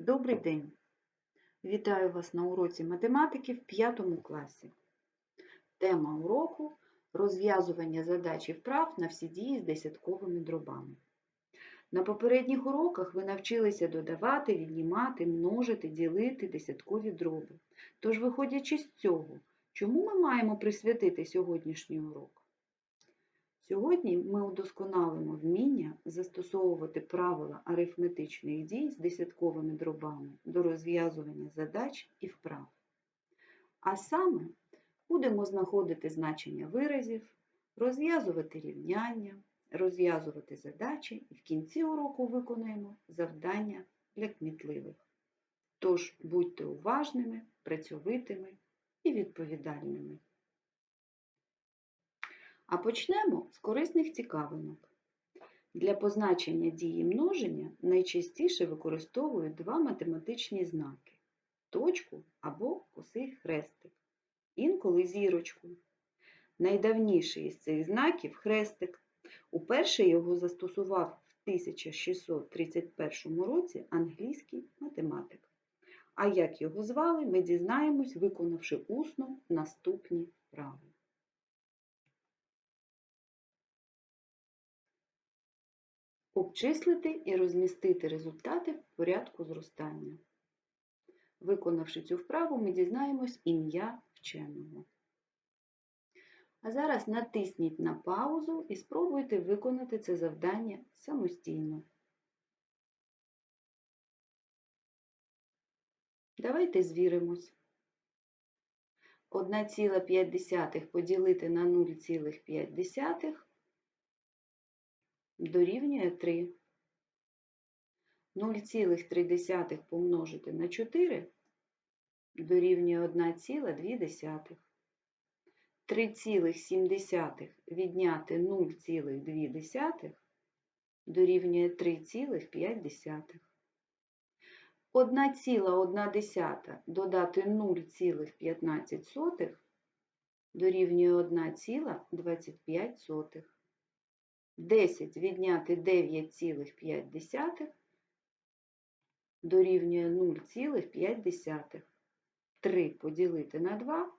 Добрий день! Вітаю вас на уроці математики в 5 класі. Тема уроку розв'язування задач і вправ на всі дії з десятковими дробами. На попередніх уроках ви навчилися додавати, віднімати, множити, ділити десяткові дроби. Тож, виходячи з цього, чому ми маємо присвятити сьогоднішній урок? Сьогодні ми удосконалимо вміння застосовувати правила арифметичних дій з десятковими дробами до розв'язування задач і вправ. А саме будемо знаходити значення виразів, розв'язувати рівняння, розв'язувати задачі і в кінці уроку виконуємо завдання для кмітливих. Тож будьте уважними, працьовитими і відповідальними. А почнемо з корисних цікавинок. Для позначення дії множення найчастіше використовують два математичні знаки точку або косий хрестик, інколи зірочку. Найдавніший із цих знаків хрестик. Уперше його застосував в 1631 році англійський математик. А як його звали, ми дізнаємось, виконавши усно наступні вправи. Обчислити і розмістити результати в порядку зростання. Виконавши цю вправу, ми дізнаємось ім'я вченого. А зараз натисніть на паузу і спробуйте виконати це завдання самостійно. Давайте звіримось. 1,5 поділити на 0,5 дорівнює 3. 0,3 помножити на 4 дорівнює 1,2. 3,7 відняти 0,2 дорівнює 3,5. 1,1 додати 0,15 дорівнює 1,25. 10 відняти 9,5 дорівнює 0,5. 3 поділити на 2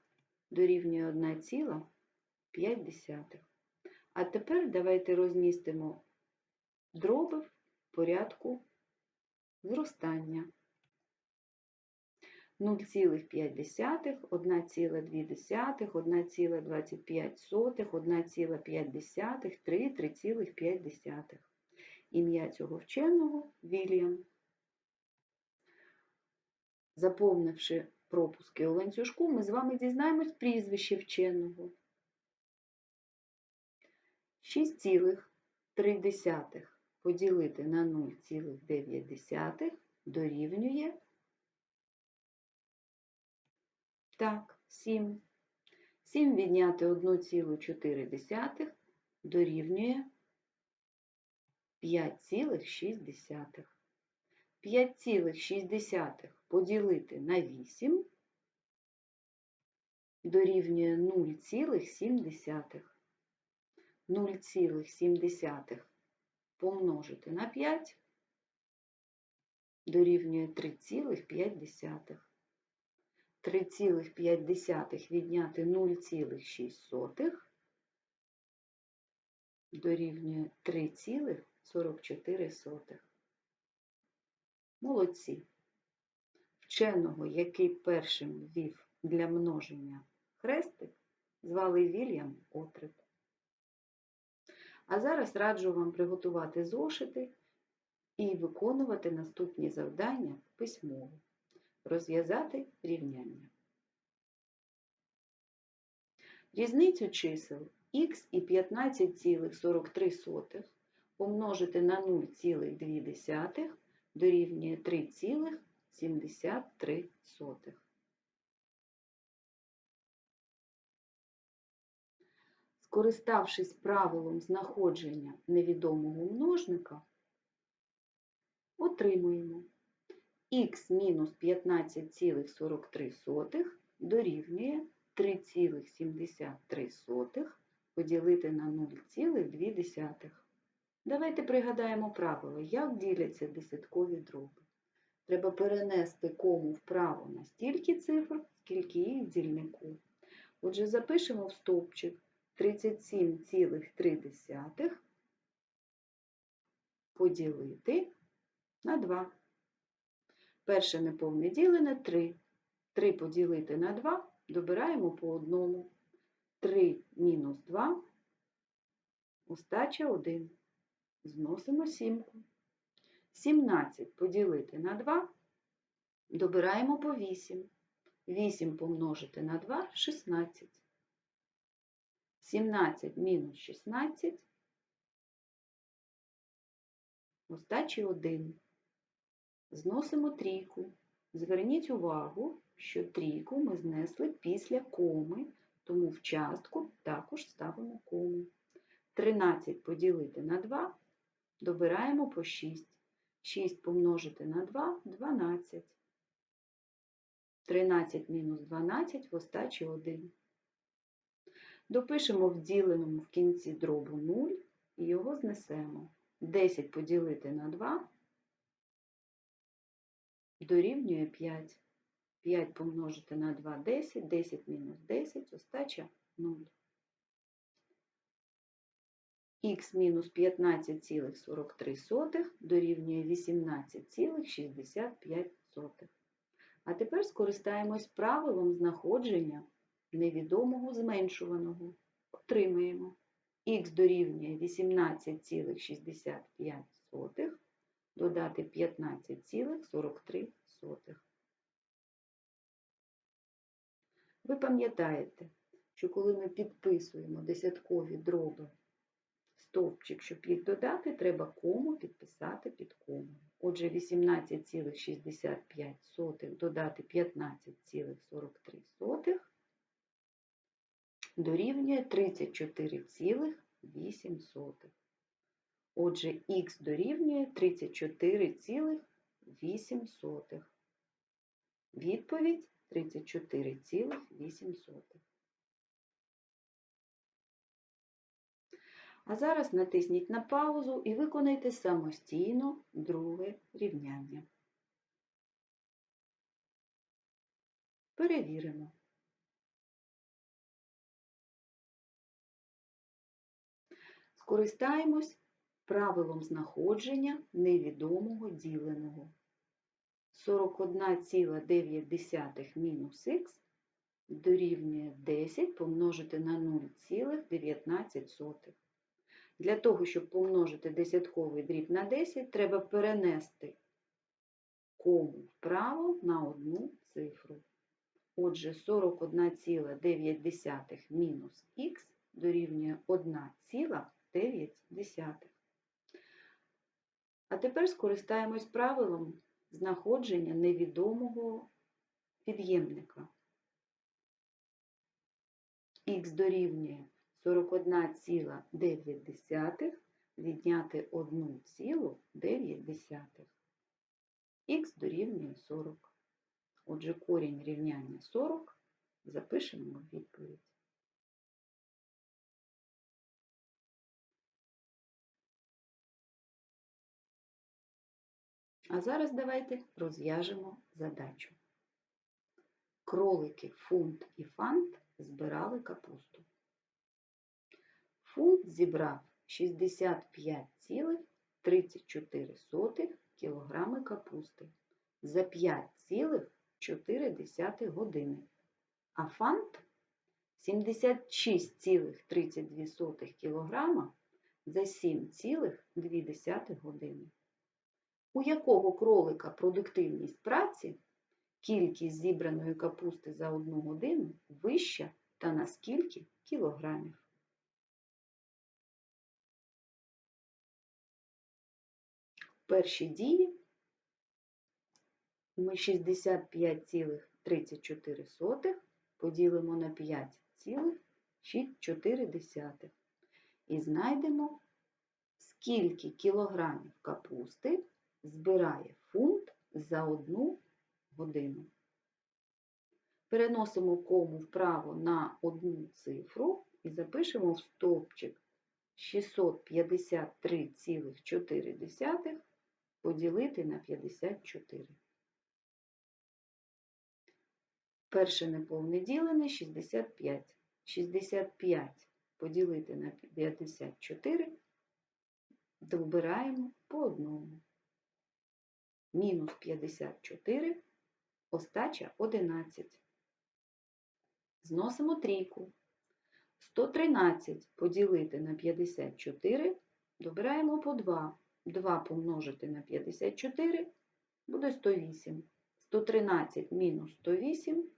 дорівнює 1,5. А тепер давайте розмістимо дроби в порядку зростання. 0,5, 1,2, 1,25, 1,5, 3, 3,5. Ім'я цього вченого Вільям. Заповнивши пропуски у ланцюжку, ми з вами дізнаємось прізвище вченого. 6,3 поділити на 0,9 дорівнює Так, 7. 7 відняти 1,4 дорівнює 5,6. 5,6 поділити на 8 дорівнює 0,7. 0,7 помножити на 5 дорівнює 3,5. 3,5 відняти 0,6 дорівнює 3,44. Молодці. Вченого, який першим ввів для множення хрестик, звали Вільям Отреп. А зараз раджу вам приготувати зошити і виконувати наступні завдання письмово розв'язати рівняння. Різницю чисел х і 15,43 помножити на 0,2 дорівнює 3,73. Скориставшись правилом знаходження невідомого множника, отримуємо х мінус 15,43 дорівнює 3,73 поділити на 0,2. Давайте пригадаємо правило, як діляться десяткові дроби. треба перенести кому вправо на стільки цифр, скільки їх дільнику. Отже, запишемо в стовпчик 37,3 поділити на 2. Перше неповне ділене 3. 3 поділити на 2 добираємо по одному. 3 мінус 2, остача 1. Зносимо сімку. 17 поділити на 2, добираємо по 8. 8 помножити на 2 – 16. 17 мінус 16, остачі 1. Зносимо трійку. Зверніть увагу, що трійку ми знесли після коми, тому в частку також ставимо кому. 13 поділити на 2, добираємо по 6. 6 помножити на 2 – 12. 13 мінус 12 в остачі 1. Допишемо в діленому в кінці дробу 0 і його знесемо. 10 поділити на 2 дорівнює 5. 5 помножити на 2 – 10, 10 мінус 10, остача 0. Х мінус 15,43 дорівнює 18,65. А тепер скористаємось правилом знаходження невідомого зменшуваного. Отримаємо х дорівнює 18,65 додати 15,43. Ви пам'ятаєте, що коли ми підписуємо десяткові дроби стовпчик, щоб їх додати, треба кому підписати під кому. Отже, 18,65 додати 15,43 дорівнює 34,8. Отже, х дорівнює 34,8. Відповідь 34,8. А зараз натисніть на паузу і виконайте самостійно друге рівняння. Перевіримо. Скористаємось правилом знаходження невідомого діленого. 41,9 мінус х дорівнює 10 помножити на 0,19. Для того, щоб помножити десятковий дріб на 10, треба перенести кому вправо на одну цифру. Отже, 41,9 мінус х дорівнює 1,9. А тепер скористаємось правилом знаходження невідомого під'ємника. Х дорівнює 41,9 відняти 1,9. Х дорівнює 40. Отже, корінь рівняння 40 запишемо в відповідь. А зараз давайте розв'яжемо задачу. Кролики Фунт і Фант збирали капусту. Фунт зібрав 65,34 кг капусти за 5,4 години, а фант 76,32 кг за 7,2 години. У якого кролика продуктивність праці, кількість зібраної капусти за одну годину вища та на скільки кілограмів? першій дії ми 65,34 поділимо на 5,4 і знайдемо, скільки кілограмів капусти збирає фунт за одну годину. Переносимо кому вправо на одну цифру і запишемо в стовпчик 653,4 поділити на 54. Перше неповне ділене 65. 65 поділити на 54 добираємо по одному. Мінус 54, остача 11. Зносимо трійку. 113 поділити на 54, добираємо по 2. 2 помножити на 54 буде 108. 113 мінус 108,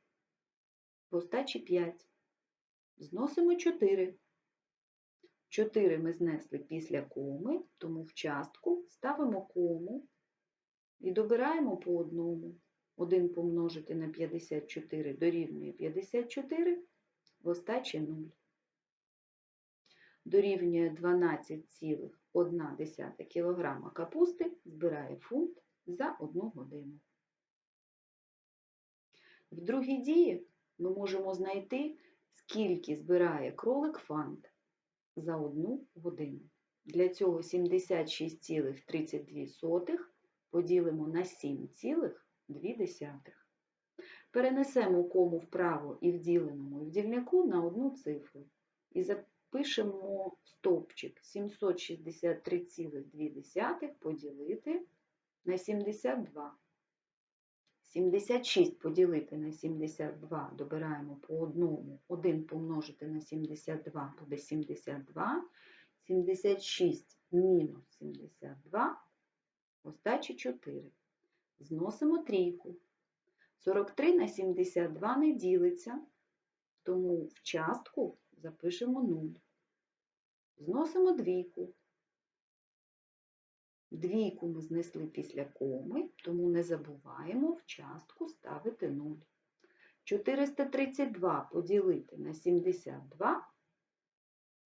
в остачі 5. Зносимо 4. 4 ми знесли після коми, тому в частку ставимо кому і добираємо по одному. 1 помножити на 54 дорівнює 54, в остачі 0. Дорівнює 12,1 кг капусти збирає фунт за 1 годину. В другій дії ми можемо знайти, скільки збирає кролик фант за 1 годину. Для цього 76,32 поділимо на 7,2. Перенесемо кому вправо і в діленому, і в на одну цифру. І запишемо стовпчик 763,2 поділити на 72. 76 поділити на 72 добираємо по одному. 1 помножити на 72 буде 72. 76 мінус 72, остачі 4. Зносимо трійку. 43 на 72 не ділиться, тому в частку запишемо 0. Зносимо двійку. Двійку ми знесли після коми, тому не забуваємо в частку ставити 0. 432 поділити на 72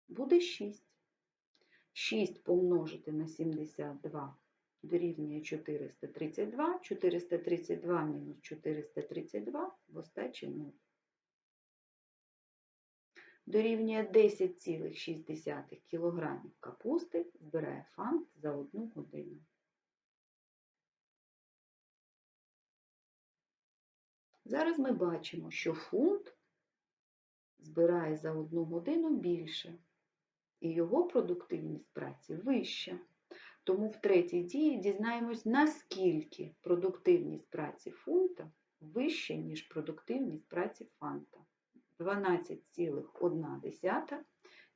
буде 6. 6 помножити на 72 дорівнює 432. 432 мінус 432 в остачі 0. Дорівнює 10,6 кг капусти збирає фант за 1 годину. Зараз ми бачимо, що фунт збирає за 1 годину більше, і його продуктивність праці вища. Тому в третій дії дізнаємось, наскільки продуктивність праці фунта вища, ніж продуктивність праці фанта. 12,1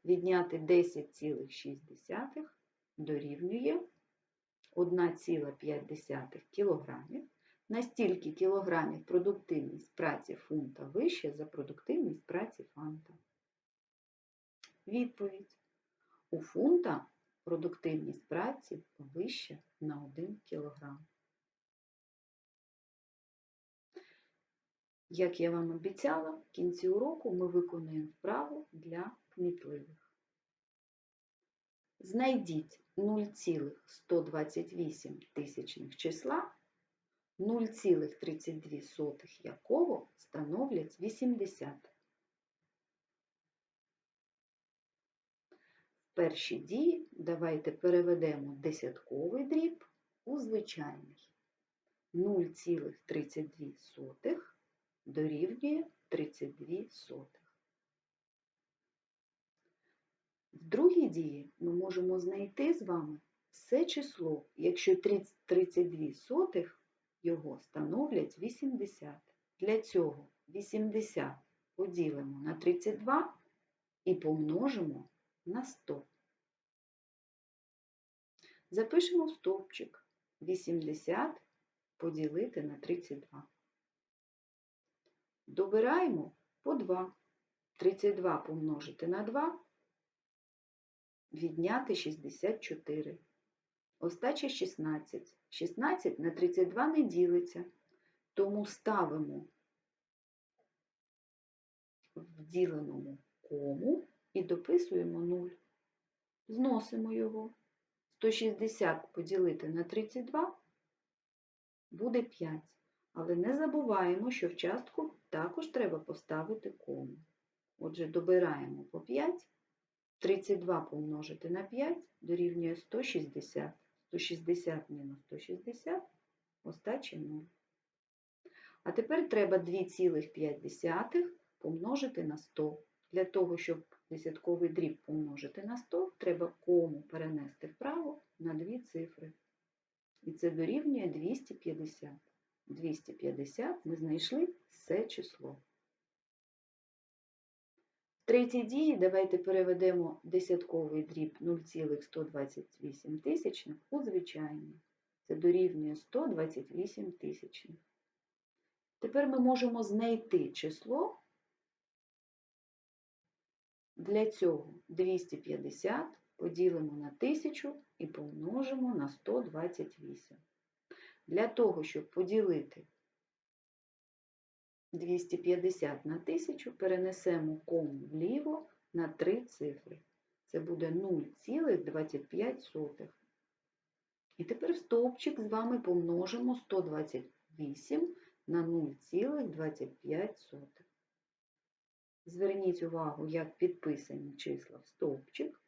відняти 10,6 дорівнює 1,5 кг. Настільки кілограмів продуктивність праці фунта вища за продуктивність праці фанта. Відповідь. У фунта продуктивність праці вища на 1 кг. Як я вам обіцяла, в кінці уроку ми виконуємо вправу для кмітливих. Знайдіть 0,128 тисячних числа, 0,32 якого становлять 80. В першій дії давайте переведемо десятковий дріб у звичайний. 0,32 дорівнює 32 сотих. В другій дії ми можемо знайти з вами все число, якщо 32 сотих його становлять 80. Для цього 80 поділимо на 32 і помножимо на 100. Запишемо в стовпчик 80 поділити на 32. Добираємо по 2. 32 помножити на 2, відняти 64. Остача 16. 16 на 32 не ділиться, тому ставимо в діленому кому і дописуємо 0. Зносимо його. 160 поділити на 32 буде 5. Але не забуваємо, що в частку також треба поставити кому. Отже, добираємо по 5, 32 помножити на 5 дорівнює 160. 160 мінус 160, остачі 0. А тепер треба 2,5 помножити на 100. Для того, щоб десятковий дріб помножити на 100, треба кому перенести вправо на дві цифри. І це дорівнює 250. 250 ми знайшли це число. В третій дії давайте переведемо десятковий дріб 0,128 тисячних у звичайний. Це дорівнює 128 тисячних. Тепер ми можемо знайти число. Для цього 250 поділимо на 1000 і помножимо на 128. Для того, щоб поділити 250 на 1000, перенесемо кому вліво на 3 цифри. Це буде 0,25. І тепер в стовпчик з вами помножимо 128 на 0,25. Зверніть увагу, як підписані числа в стовпчик.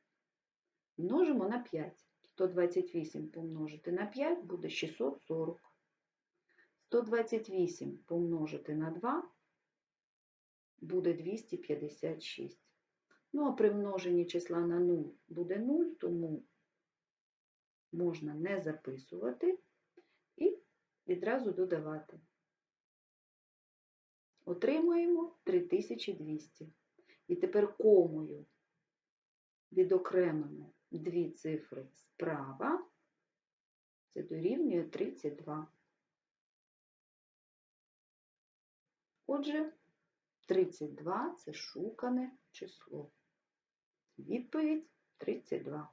Множимо на 5. 128 помножити на 5 буде 640. 128 помножити на 2 буде 256. Ну, а при множенні числа на 0 буде 0, тому можна не записувати і відразу додавати. Отримуємо 3200. І тепер комою відокремимо дві цифри справа, це дорівнює 32. Отже, 32 це шукане число. Відповідь 32.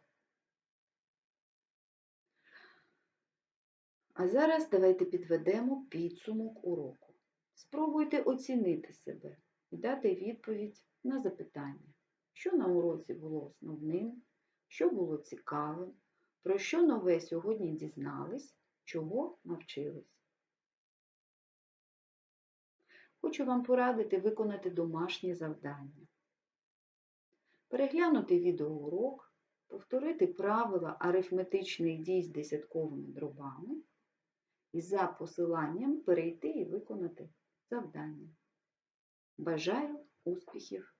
А зараз давайте підведемо підсумок уроку. Спробуйте оцінити себе і дати відповідь на запитання, що на уроці було основним, що було цікавим, про що нове сьогодні дізнались, чого навчились. Хочу вам порадити виконати домашнє завдання. Переглянути відеоурок, повторити правила арифметичних дій з десятковими дробами і за посиланням перейти і виконати завдання. Бажаю успіхів!